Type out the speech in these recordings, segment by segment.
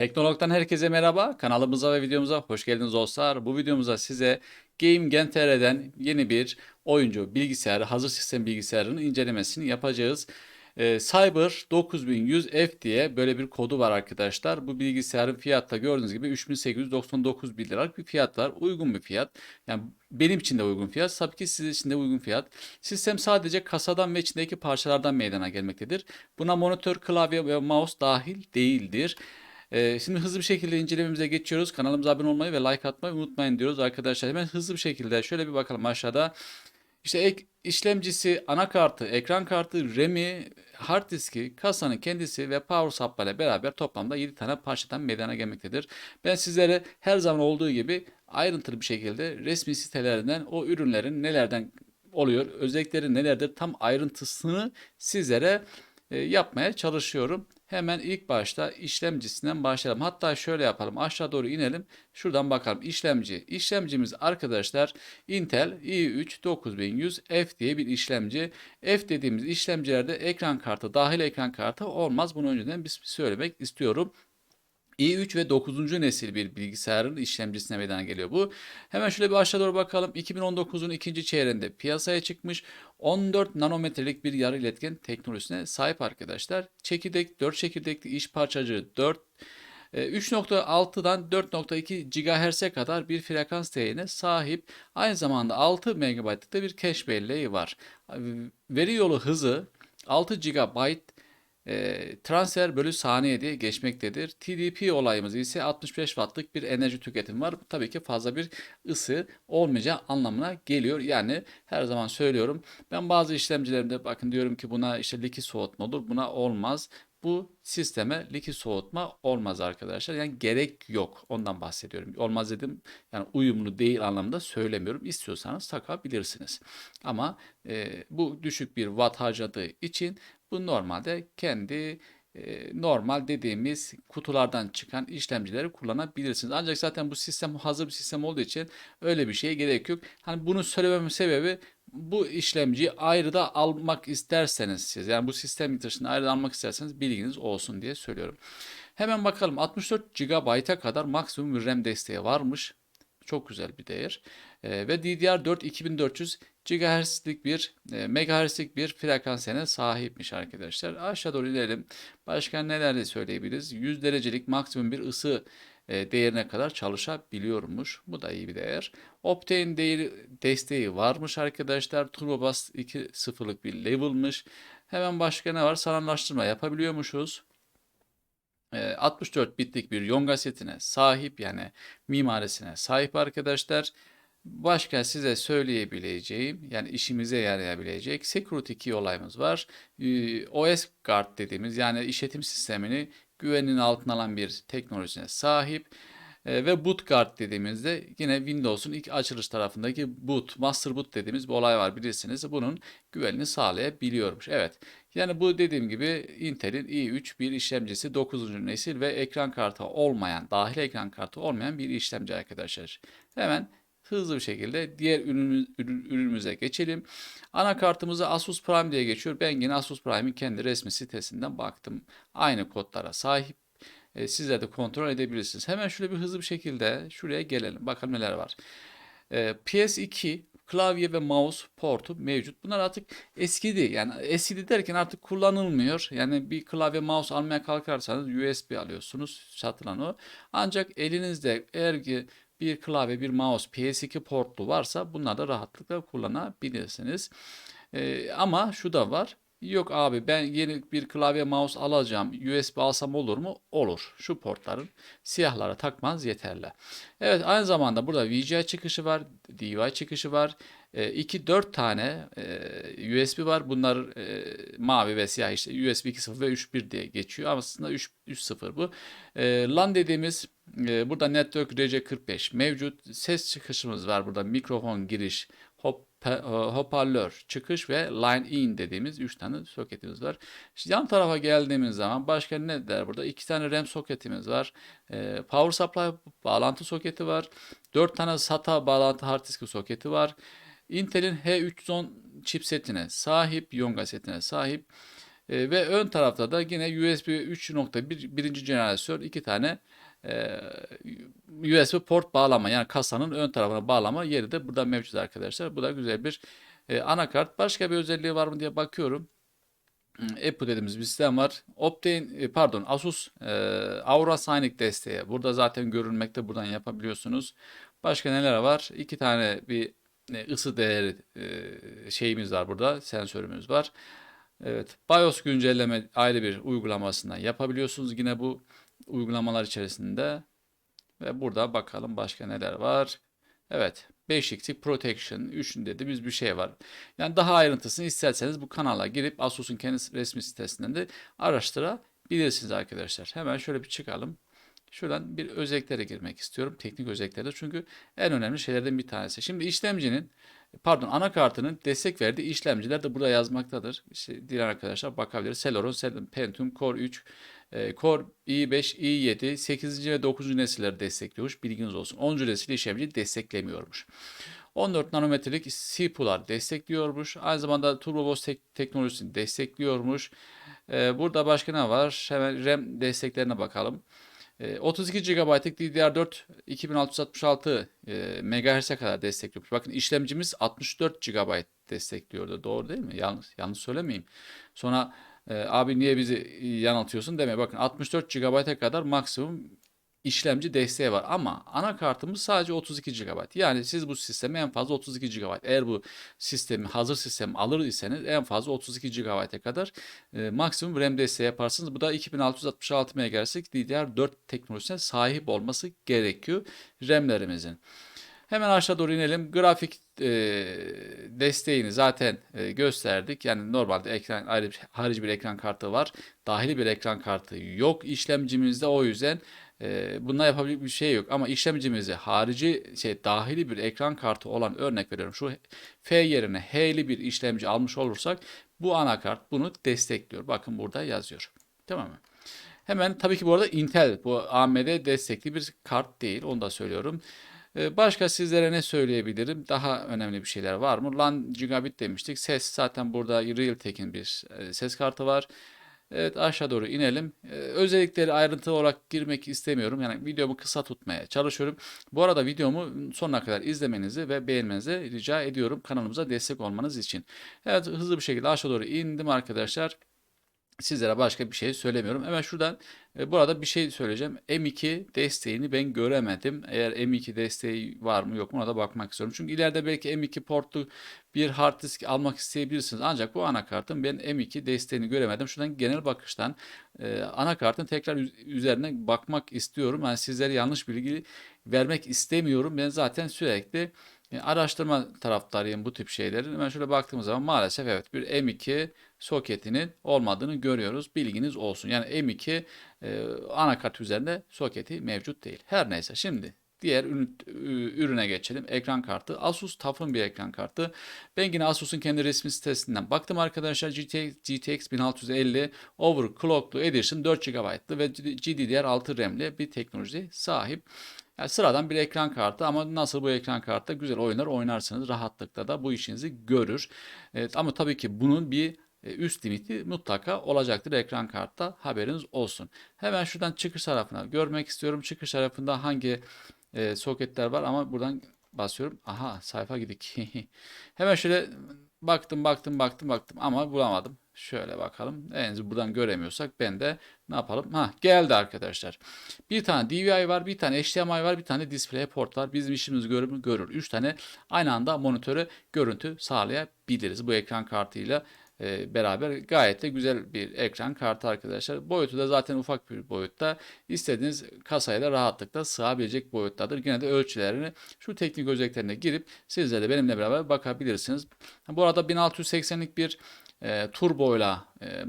Teknolog'dan herkese merhaba. Kanalımıza ve videomuza hoş geldiniz dostlar. Bu videomuzda size Game Gen TR'den yeni bir oyuncu bilgisayarı, hazır sistem bilgisayarının incelemesini yapacağız. Ee, Cyber 9100F diye böyle bir kodu var arkadaşlar. Bu bilgisayarın fiyatta gördüğünüz gibi 3899 bin liralık bir fiyat var. Uygun bir fiyat. Yani benim için de uygun fiyat. Tabii ki sizin için de uygun fiyat. Sistem sadece kasadan ve içindeki parçalardan meydana gelmektedir. Buna monitör, klavye ve mouse dahil değildir. Ee, şimdi hızlı bir şekilde incelememize geçiyoruz. Kanalımıza abone olmayı ve like atmayı unutmayın diyoruz arkadaşlar. Hemen hızlı bir şekilde şöyle bir bakalım aşağıda. İşte ek, işlemcisi, anakartı, ekran kartı, RAM'i, hard diski, kasanın kendisi ve power supply ile beraber toplamda 7 tane parçadan meydana gelmektedir. Ben sizlere her zaman olduğu gibi ayrıntılı bir şekilde resmi sitelerinden o ürünlerin nelerden oluyor, özellikleri nelerdir tam ayrıntısını sizlere e, yapmaya çalışıyorum. Hemen ilk başta işlemcisinden başlayalım. Hatta şöyle yapalım. Aşağı doğru inelim. Şuradan bakalım. İşlemci. İşlemcimiz arkadaşlar Intel i3 9100F diye bir işlemci. F dediğimiz işlemcilerde ekran kartı, dahil ekran kartı olmaz. Bunu önceden bir söylemek istiyorum i3 ve 9. nesil bir bilgisayarın işlemcisine meydana geliyor bu. Hemen şöyle bir aşağı doğru bakalım. 2019'un ikinci çeyreğinde piyasaya çıkmış 14 nanometrelik bir yarı iletken teknolojisine sahip arkadaşlar. Çekirdek 4 çekirdekli iş parçacığı 4 3.6'dan 4.2 GHz'e kadar bir frekans değerine sahip. Aynı zamanda 6 MB'lık bir cache belleği var. Veri yolu hızı 6 GB e, transfer bölü saniye diye geçmektedir. TDP olayımız ise 65 wattlık bir enerji tüketim var. Tabii ki fazla bir ısı olmayacağı anlamına geliyor. Yani her zaman söylüyorum. Ben bazı işlemcilerimde bakın diyorum ki buna işte likit soğutma olur. Buna olmaz. Bu sisteme likit soğutma olmaz arkadaşlar. Yani gerek yok. Ondan bahsediyorum. Olmaz dedim. Yani uyumlu değil anlamda söylemiyorum. İstiyorsanız takabilirsiniz. Ama e, bu düşük bir watt harcadığı için bu normalde kendi normal dediğimiz kutulardan çıkan işlemcileri kullanabilirsiniz. Ancak zaten bu sistem hazır bir sistem olduğu için öyle bir şeye gerek yok. Hani bunu söylememin sebebi bu işlemciyi ayrı da almak isterseniz siz yani bu sistem dışında ayrı da almak isterseniz bilginiz olsun diye söylüyorum. Hemen bakalım 64 GB'a kadar maksimum RAM desteği varmış. Çok güzel bir değer. E, ve DDR4 2400 GHz'lik bir e, MHz'lik bir frekansiyene sahipmiş arkadaşlar. Aşağı doğru inelim. Başka neler de söyleyebiliriz? 100 derecelik maksimum bir ısı e, değerine kadar çalışabiliyormuş. Bu da iyi bir değer. Optane değeri, desteği varmış arkadaşlar. Turbo Bus 2.0'lık bir level'mış. Hemen başka ne var? Sanallaştırma yapabiliyormuşuz. 64 bitlik bir yonga setine sahip yani mimarisine sahip arkadaşlar. Başka size söyleyebileceğim yani işimize yarayabilecek Security Key olayımız var. OS Guard dediğimiz yani işletim sistemini güvenin altına alan bir teknolojisine sahip. Ve boot guard dediğimizde yine Windows'un ilk açılış tarafındaki boot, master boot dediğimiz bir olay var bilirsiniz. Bunun güvenini sağlayabiliyormuş. Evet. Yani bu dediğim gibi Intel'in i3 bir işlemcisi 9. nesil ve ekran kartı olmayan, dahil ekran kartı olmayan bir işlemci arkadaşlar. Hemen hızlı bir şekilde diğer ürünümüz, ürünümüze geçelim. Anakartımıza Asus Prime diye geçiyor. Ben yine Asus Prime'in kendi resmi sitesinden baktım. Aynı kodlara sahip. E, sizler de kontrol edebilirsiniz. Hemen şöyle bir hızlı bir şekilde şuraya gelelim. Bakalım neler var. E, PS2 klavye ve mouse portu mevcut. Bunlar artık eskidi. Yani eskidi derken artık kullanılmıyor. Yani bir klavye mouse almaya kalkarsanız USB alıyorsunuz. Satılan o. Ancak elinizde eğer ki bir klavye, bir mouse, PS2 portlu varsa bunları rahatlıkla kullanabilirsiniz. Ee, ama şu da var. Yok abi ben yeni bir klavye mouse alacağım. USB alsam olur mu? Olur. Şu portların siyahlara takmanız yeterli. Evet aynı zamanda burada VGA çıkışı var. DVI çıkışı var. 2 e, 4 tane e, USB var. Bunlar e, mavi ve siyah işte USB 2.0 ve 3.1 diye geçiyor. Aslında 3.0 bu. E, LAN dediğimiz e, burada Network RC45 mevcut. Ses çıkışımız var burada. Mikrofon giriş, hoparlör çıkış ve line in dediğimiz 3 tane soketimiz var. İşte yan tarafa geldiğimiz zaman başka ne der burada? 2 tane RAM soketimiz var. E, power supply bağlantı soketi var. 4 tane SATA bağlantı hard disk soketi var. Intel'in H310 chipsetine sahip, Yonga setine sahip. E, ve ön tarafta da yine USB 3.1 birinci jenerasyon iki tane e, USB port bağlama yani kasanın ön tarafına bağlama yeri de burada mevcut arkadaşlar. Bu da güzel bir e, anakart. Başka bir özelliği var mı diye bakıyorum. Hmm, Apple dediğimiz bir sistem var. Optane, e, pardon Asus e, Aura Sonic desteği. Burada zaten görünmekte. Buradan yapabiliyorsunuz. Başka neler var? İki tane bir e, ısı değeri e, şeyimiz var burada. Sensörümüz var. Evet. BIOS güncelleme ayrı bir uygulamasından yapabiliyorsunuz. Yine bu uygulamalar içerisinde. Ve burada bakalım başka neler var. Evet. 5x'lik Protection 3'ün dediğimiz bir şey var. Yani daha ayrıntısını isterseniz bu kanala girip Asus'un kendi resmi sitesinden de araştırabilirsiniz arkadaşlar. Hemen şöyle bir çıkalım. Şuradan bir özelliklere girmek istiyorum. Teknik özelliklere çünkü en önemli şeylerden bir tanesi. Şimdi işlemcinin pardon anakartının destek verdiği işlemciler de burada yazmaktadır. İşte diğer arkadaşlar bakabilir. Celeron, Pentium, Core 3, e, Core i5, i7, 8. ve 9. nesilleri destekliyormuş. Bilginiz olsun. 10. nesil işlemci desteklemiyormuş. 14 nanometrelik CPU'lar destekliyormuş. Aynı zamanda Turbo Boost tek teknolojisini destekliyormuş. E, burada başka ne var? Hemen RAM desteklerine bakalım. 32 GB'lık DDR4 2666 e, MHz'e kadar destekliyormuş. Bakın işlemcimiz 64 GB destekliyordu. Doğru değil mi? Yanlış, yanlış söylemeyeyim. Sonra e, abi niye bizi yanıltıyorsun deme. Bakın 64 GB'a kadar maksimum işlemci desteği var ama anakartımız sadece 32 GB. Yani siz bu sistemi en fazla 32 GB. Eğer bu sistemi hazır sistem alır iseniz en fazla 32 GB'a kadar e, maksimum RAM desteği yaparsınız. Bu da 2666 MHz'lik DDR4 teknolojisine sahip olması gerekiyor RAM'lerimizin. Hemen aşağı doğru inelim. Grafik e, desteğini zaten e, gösterdik. Yani normalde ekran ayrı bir, harici bir ekran kartı var. Dahili bir ekran kartı yok işlemcimizde. O yüzden e, bununla yapabilecek bir şey yok. Ama işlemcimizi harici şey dahili bir ekran kartı olan örnek veriyorum. Şu F yerine H'li bir işlemci almış olursak bu anakart bunu destekliyor. Bakın burada yazıyor. Tamam mı? Hemen tabii ki bu arada Intel bu AMD destekli bir kart değil. Onu da söylüyorum. Ee, başka sizlere ne söyleyebilirim? Daha önemli bir şeyler var mı? LAN gigabit demiştik. Ses zaten burada Realtek'in bir e, ses kartı var. Evet aşağı doğru inelim. Ee, özellikleri ayrıntı olarak girmek istemiyorum. Yani videomu kısa tutmaya çalışıyorum. Bu arada videomu sonuna kadar izlemenizi ve beğenmenizi rica ediyorum. Kanalımıza destek olmanız için. Evet hızlı bir şekilde aşağı doğru indim arkadaşlar. Sizlere başka bir şey söylemiyorum. Hemen şuradan e, burada bir şey söyleyeceğim. M2 desteğini ben göremedim. Eğer M2 desteği var mı yok mu ona da bakmak istiyorum. Çünkü ileride belki M2 portlu bir hard disk almak isteyebilirsiniz. Ancak bu anakartın ben M2 desteğini göremedim. Şuradan genel bakıştan e, anakartın tekrar üzerine bakmak istiyorum. Yani sizlere yanlış bilgi vermek istemiyorum. Ben zaten sürekli yani araştırma taraftarıyım bu tip şeylerin. Hemen şöyle baktığımız zaman maalesef evet bir M2 soketinin olmadığını görüyoruz. Bilginiz olsun. Yani M2 e, anakart üzerinde soketi mevcut değil. Her neyse şimdi diğer ürüne geçelim. Ekran kartı. Asus TUF'ın bir ekran kartı. Ben yine Asus'un kendi resmi sitesinden baktım arkadaşlar. GTX, GTX 1650 Overclocklu Edition 4 GB'lı ve GDDR6 RAM'li bir teknoloji sahip. Yani sıradan bir ekran kartı ama nasıl bu ekran kartı güzel oyunlar oynarsınız rahatlıkla da bu işinizi görür. Evet, ama tabii ki bunun bir e, üst limiti mutlaka olacaktır ekran kartta haberiniz olsun. Hemen şuradan çıkış tarafına görmek istiyorum. Çıkış tarafında hangi e, soketler var ama buradan basıyorum. Aha sayfa gidik. Hemen şöyle baktım baktım baktım baktım ama bulamadım. Şöyle bakalım. En buradan göremiyorsak ben de ne yapalım? Ha geldi arkadaşlar. Bir tane DVI var, bir tane HDMI var, bir tane DisplayPort var. Bizim işimiz görür? Görür. 3 tane aynı anda monitöre görüntü sağlayabiliriz bu ekran kartıyla e, beraber gayet de güzel bir ekran kartı arkadaşlar. Boyutu da zaten ufak bir boyutta. İstediğiniz kasaya da rahatlıkla sığabilecek boyuttadır. Yine de ölçülerini şu teknik özelliklerine girip sizler de benimle beraber bakabilirsiniz. Bu arada 1680'lik bir e, turboyla e,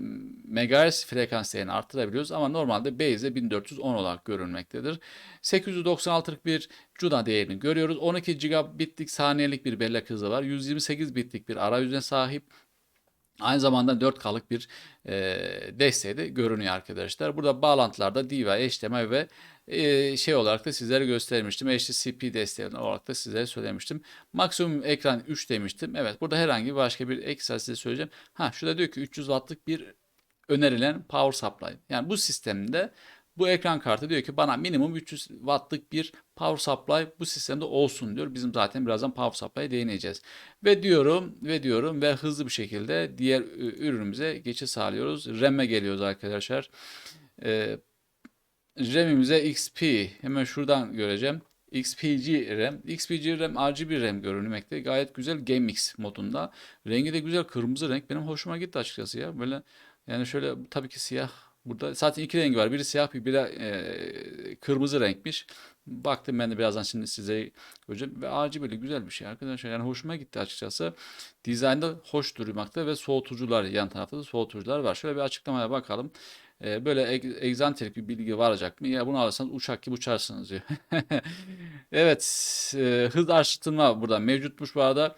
megahertz frekans değerini arttırabiliyoruz ama normalde base'de 1410 olarak görünmektedir. 896'lık bir CUDA değerini görüyoruz. 12 gigabitlik saniyelik bir bellek hızı var. 128 bitlik bir arayüzüne sahip. Aynı zamanda 4K'lık bir e, desteği de görünüyor arkadaşlar. Burada bağlantılarda DVI, HDMI ve şey olarak da sizlere göstermiştim. HDCP desteği olarak da sizlere söylemiştim. Maksimum ekran 3 demiştim. Evet burada herhangi başka bir ekstra size söyleyeceğim. Ha şurada diyor ki 300 wattlık bir önerilen power supply. Yani bu sistemde bu ekran kartı diyor ki bana minimum 300 wattlık bir power supply bu sistemde olsun diyor. Bizim zaten birazdan power supply'a değineceğiz. Ve diyorum ve diyorum ve hızlı bir şekilde diğer ürünümüze geçiş sağlıyoruz. RAM'e geliyoruz arkadaşlar. Ee, RAM'imize XP hemen şuradan göreceğim. XPG RAM. XPG RAM RGB RAM görünmekte. Gayet güzel GameMix modunda. Rengi de güzel kırmızı renk. Benim hoşuma gitti açıkçası ya. Böyle yani şöyle tabii ki siyah burada. Zaten iki rengi var. Biri siyah bir biri e, kırmızı renkmiş. Baktım ben de birazdan şimdi size göreceğim. Ve RGB'li güzel bir şey arkadaşlar. Yani hoşuma gitti açıkçası. Dizaynda hoş durmakta ve soğutucular yan tarafta da soğutucular var. Şöyle bir açıklamaya bakalım. Ee, böyle eg- egzantrik bir bilgi varacak mı? Ya bunu alırsanız uçak gibi uçarsınız diyor. Evet, e, hız arttırma burada mevcutmuş bu arada.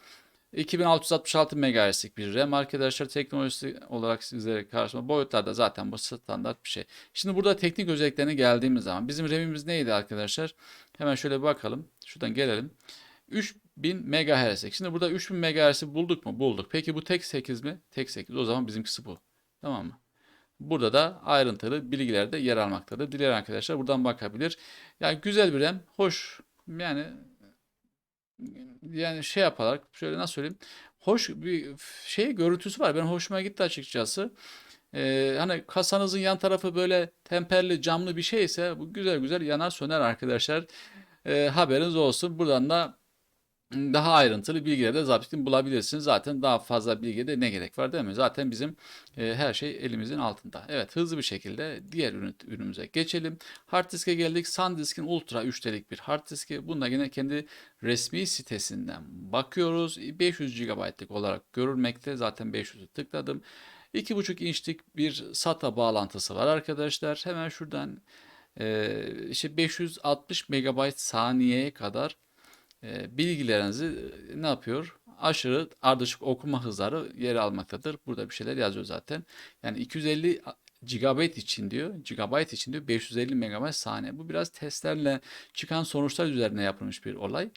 2666 MHz'lik bir RAM arkadaşlar teknolojisi olarak sizlere karşıma boyutlarda zaten bu standart bir şey. Şimdi burada teknik özelliklerine geldiğimiz zaman bizim RAM'imiz neydi arkadaşlar? Hemen şöyle bir bakalım. Şuradan gelelim. 3000 MHz'lik. Şimdi burada 3000 MHz'i bulduk mu? Bulduk. Peki bu tek 8 mi? Tek 8. O zaman bizimkisi bu. Tamam mı? Burada da ayrıntılı bilgiler de yer almaktadır. Dileyen arkadaşlar buradan bakabilir. Yani güzel bir RAM, hoş. Yani yani şey yaparak şöyle nasıl söyleyeyim? Hoş bir şey görüntüsü var. Benim hoşuma gitti açıkçası. Ee, hani kasanızın yan tarafı böyle temperli camlı bir şeyse bu güzel güzel yanar söner arkadaşlar. Ee, haberiniz olsun. Buradan da daha ayrıntılı bilgileri de zaten bulabilirsiniz. Zaten daha fazla bilgiye de ne gerek var değil mi? Zaten bizim e, her şey elimizin altında. Evet hızlı bir şekilde diğer ürün, ürünümüze geçelim. Hard diske geldik. SanDisk'in Ultra 3T'lik bir hard diski. Bunda yine kendi resmi sitesinden bakıyoruz. 500 GB'lık olarak görülmekte. Zaten 500'ü tıkladım. 2,5 inçlik bir SATA bağlantısı var arkadaşlar. Hemen şuradan e, işte 560 MB saniyeye kadar bilgilerinizi e, ne yapıyor? Aşırı ardışık okuma hızları yer almaktadır. Burada bir şeyler yazıyor zaten. Yani 250 GB için diyor, GB için diyor 550 MB saniye. Bu biraz testlerle çıkan sonuçlar üzerine yapılmış bir olay.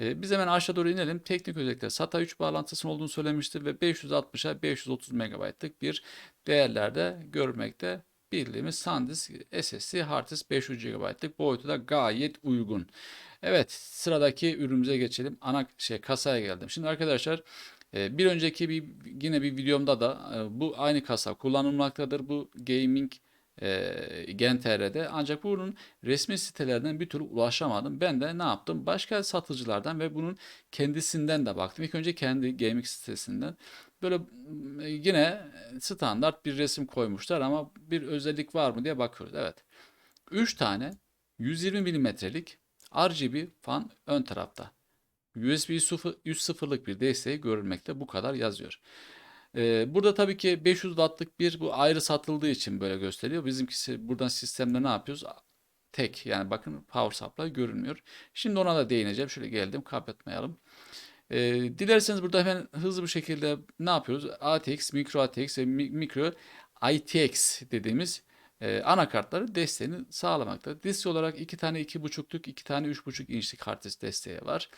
E, biz hemen aşağı doğru inelim. Teknik özellikler SATA 3 bağlantısının olduğunu söylemişti ve 560'a 530 MB'lık bir değerlerde görmekte. Bildiğimiz SanDisk SSD hard disk 500 GB'lık boyutu da gayet uygun. Evet, sıradaki ürünümüze geçelim. Ana şey kasaya geldim. Şimdi arkadaşlar e, bir önceki bir yine bir videomda da e, bu aynı kasa kullanılmaktadır. Bu gaming e, Gen TR'de. Ancak bunun resmi sitelerden bir türlü ulaşamadım. Ben de ne yaptım? Başka satıcılardan ve bunun kendisinden de baktım. İlk önce kendi gaming sitesinden. Böyle e, yine standart bir resim koymuşlar ama bir özellik var mı diye bakıyoruz. Evet. 3 tane 120 milimetrelik RGB fan ön tarafta. USB 3.0'lık bir desteği görülmekte. Bu kadar yazıyor. Ee, burada tabii ki 500 wattlık bir bu ayrı satıldığı için böyle gösteriyor. Bizimkisi buradan sistemde ne yapıyoruz? Tek yani bakın power supply görünmüyor. Şimdi ona da değineceğim. Şöyle geldim kapatmayalım. Ee, dilerseniz burada hemen hızlı bir şekilde ne yapıyoruz? ATX, Micro ATX ve Micro ITX dediğimiz e, anakartları desteğini sağlamakta. Disk olarak 2 tane 2.5'lük, 2 tane 3.5 inçlik hard desteği var.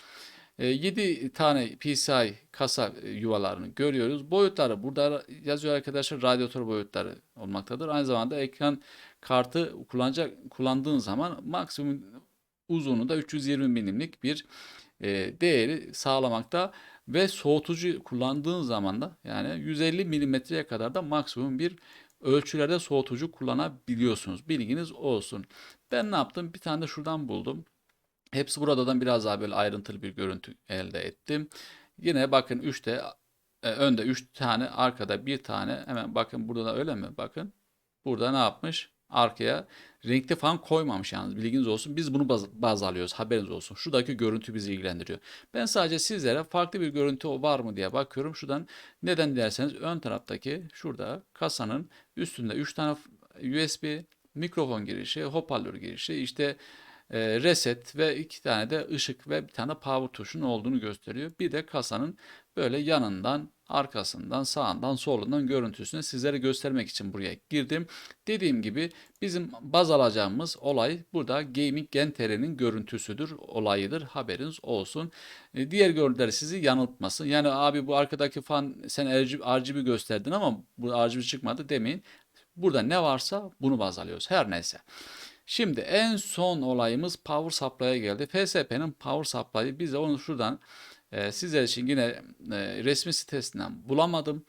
E, 7 tane PCI kasa e, yuvalarını görüyoruz. Boyutları burada yazıyor arkadaşlar radyatör boyutları olmaktadır. Aynı zamanda ekran kartı kullanacak kullandığın zaman maksimum uzunluğu da 320 milimlik bir e, değeri sağlamakta ve soğutucu kullandığın zaman da yani 150 milimetreye kadar da maksimum bir ölçülerde soğutucu kullanabiliyorsunuz. Bilginiz olsun. Ben ne yaptım? Bir tane de şuradan buldum. Hepsi buradan biraz daha böyle ayrıntılı bir görüntü elde ettim. Yine bakın 3'te e, önde 3 tane arkada bir tane hemen bakın burada da öyle mi? Bakın burada ne yapmış? Arkaya renkli falan koymamış yalnız bilginiz olsun. Biz bunu baz, baz alıyoruz haberiniz olsun. Şuradaki görüntü bizi ilgilendiriyor. Ben sadece sizlere farklı bir görüntü var mı diye bakıyorum. Şuradan neden derseniz ön taraftaki şurada kasanın üstünde 3 tane USB mikrofon girişi, hoparlör girişi, işte e, reset ve iki tane de ışık ve bir tane power tuşunun olduğunu gösteriyor. Bir de kasanın böyle yanından, arkasından, sağından, solundan görüntüsünü sizlere göstermek için buraya girdim. Dediğim gibi bizim baz alacağımız olay burada Gaming Gen görüntüsüdür, olayıdır. Haberiniz olsun. E, diğer görüntüler sizi yanıltmasın. Yani abi bu arkadaki fan sen RGB gösterdin ama bu RGB çıkmadı demeyin. Burada ne varsa bunu baz alıyoruz. Her neyse. Şimdi en son olayımız Power Supply'a geldi. FSP'nin Power Supply'ı bize onu şuradan e, sizler için yine e, resmi sitesinden bulamadım.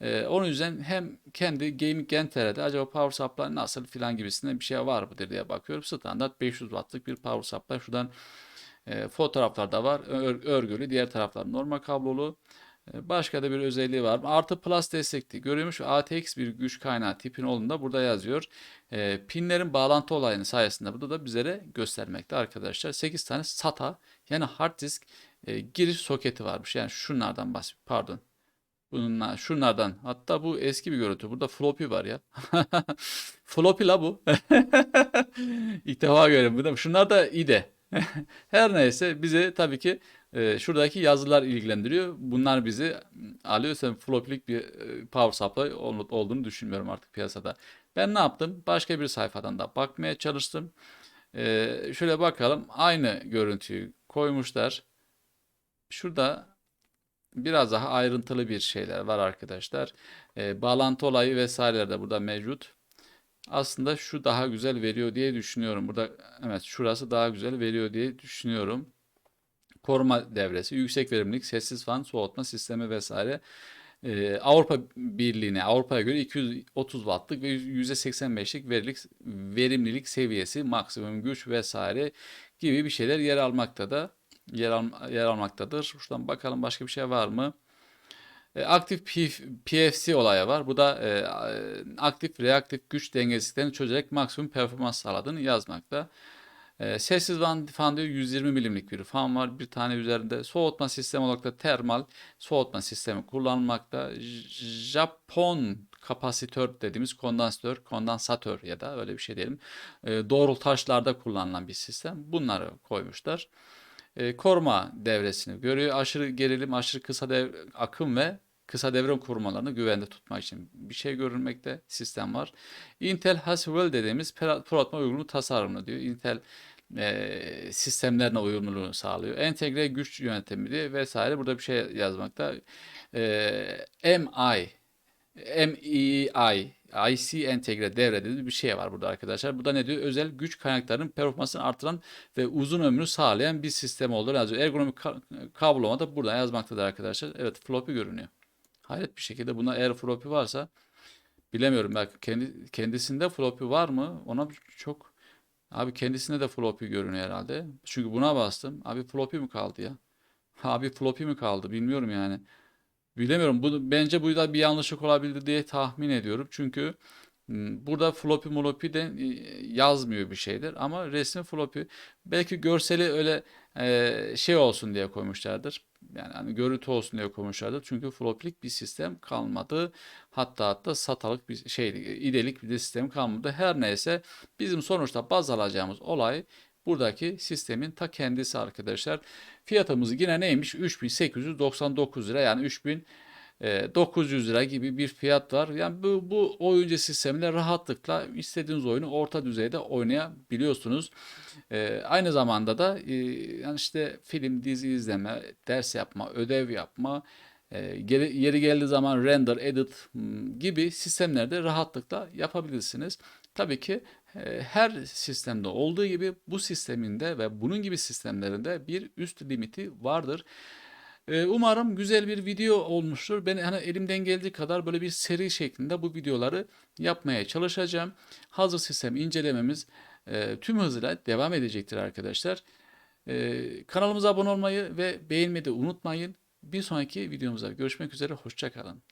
E, onun yüzden hem kendi Gaming Genter'de acaba Power Supply nasıl filan gibisinden bir şey var mıdır diye bakıyorum. Standart 500 wattlık bir Power Supply. Şuradan e, fotoğraflarda var. Ör- örgülü. Diğer taraflar normal kablolu. E, Başka da bir özelliği var? Artı Plus destekli. Görüyormuş ATX bir güç kaynağı tipin olduğunda burada yazıyor. E, pinlerin bağlantı olayını sayesinde burada da bizlere göstermekte arkadaşlar. 8 tane SATA yani hard disk e, giriş soketi varmış. Yani şunlardan bahsediyorum. Pardon. Bununla, şunlardan. Hatta bu eski bir görüntü. Burada floppy var ya. floppy la bu. İlk defa görüyorum. Burada- Şunlar da IDE. Her neyse bizi tabii ki e, şuradaki yazılar ilgilendiriyor. Bunlar bizi alıyor. Sen floppy'lik bir e, power supply ol- olduğunu düşünmüyorum artık piyasada. Ben ne yaptım? Başka bir sayfadan da bakmaya çalıştım. E, şöyle bakalım. Aynı görüntüyü koymuşlar. Şurada biraz daha ayrıntılı bir şeyler var arkadaşlar. E, bağlantı olayı vesaireler de burada mevcut. Aslında şu daha güzel veriyor diye düşünüyorum. Burada evet şurası daha güzel veriyor diye düşünüyorum. Koruma devresi, yüksek verimlilik, sessiz fan, soğutma sistemi vesaire. Ee, Avrupa Birliği'ne, Avrupa'ya göre 230 wattlık ve %85'lik verilik, verimlilik seviyesi, maksimum güç vesaire gibi bir şeyler yer almakta da yer, al, yer almaktadır. Şuradan bakalım başka bir şey var mı? E, Aktif PF PFC olayı var. Bu da e, aktif reaktif güç dengesizliklerini çözerek maksimum performans sağladığını yazmakta. E, sessiz fan, fan diyor 120 milimlik bir fan var. Bir tane üzerinde soğutma sistemi olarak da termal soğutma sistemi kullanılmakta. J- Japon kapasitör dediğimiz kondansatör, kondansatör ya da öyle bir şey diyelim. E, doğrultaçlarda kullanılan bir sistem. Bunları koymuşlar e, koruma devresini görüyor. Aşırı gerilim, aşırı kısa dev, akım ve kısa devre korumalarını güvende tutmak için bir şey görülmekte sistem var. Intel Haswell dediğimiz program uyumlu tasarımını diyor. Intel e, sistemlerine uyumluluğunu sağlıyor. Entegre güç yönetimi diye vesaire burada bir şey yazmakta. E, MI MEI IC entegre devre dediği bir şey var burada arkadaşlar. Burada ne diyor? Özel güç kaynaklarının performansını artıran ve uzun ömrü sağlayan bir sistem olduğunu yazıyor. Ergonomik ka- kablolama da burada yazmaktadır arkadaşlar. Evet floppy görünüyor. Hayret bir şekilde buna eğer floppy varsa bilemiyorum. Belki kendi, kendisinde floppy var mı? Ona çok abi kendisinde de floppy görünüyor herhalde. Çünkü buna bastım. Abi floppy mi kaldı ya? Abi floppy mi kaldı? Bilmiyorum yani. Bilemiyorum. Bu, bence bu da bir yanlışlık olabilir diye tahmin ediyorum. Çünkü burada floppy moloppy de e, yazmıyor bir şeydir. Ama resmi floppy. Belki görseli öyle e, şey olsun diye koymuşlardır. Yani hani görüntü olsun diye koymuşlardır. Çünkü floppy'lik bir sistem kalmadı. Hatta hatta satalık bir şey, idelik bir sistem kalmadı. Her neyse bizim sonuçta baz alacağımız olay buradaki sistemin ta kendisi arkadaşlar. Fiyatımız yine neymiş? 3899 lira yani 3900 lira gibi bir fiyat var. Yani bu, bu oyuncu sistemiyle rahatlıkla istediğiniz oyunu orta düzeyde oynayabiliyorsunuz. Ee, aynı zamanda da e, yani işte film, dizi izleme, ders yapma, ödev yapma, e, geri- yeri geldiği zaman render, edit gibi sistemlerde rahatlıkla yapabilirsiniz. Tabii ki e, her sistemde olduğu gibi bu sisteminde ve bunun gibi sistemlerinde bir üst limiti vardır. Umarım güzel bir video olmuştur. Ben hani elimden geldiği kadar böyle bir seri şeklinde bu videoları yapmaya çalışacağım. Hazır sistem incelememiz tüm hızıyla devam edecektir arkadaşlar. Kanalımıza abone olmayı ve beğenmeyi de unutmayın. Bir sonraki videomuzda görüşmek üzere. Hoşça kalın.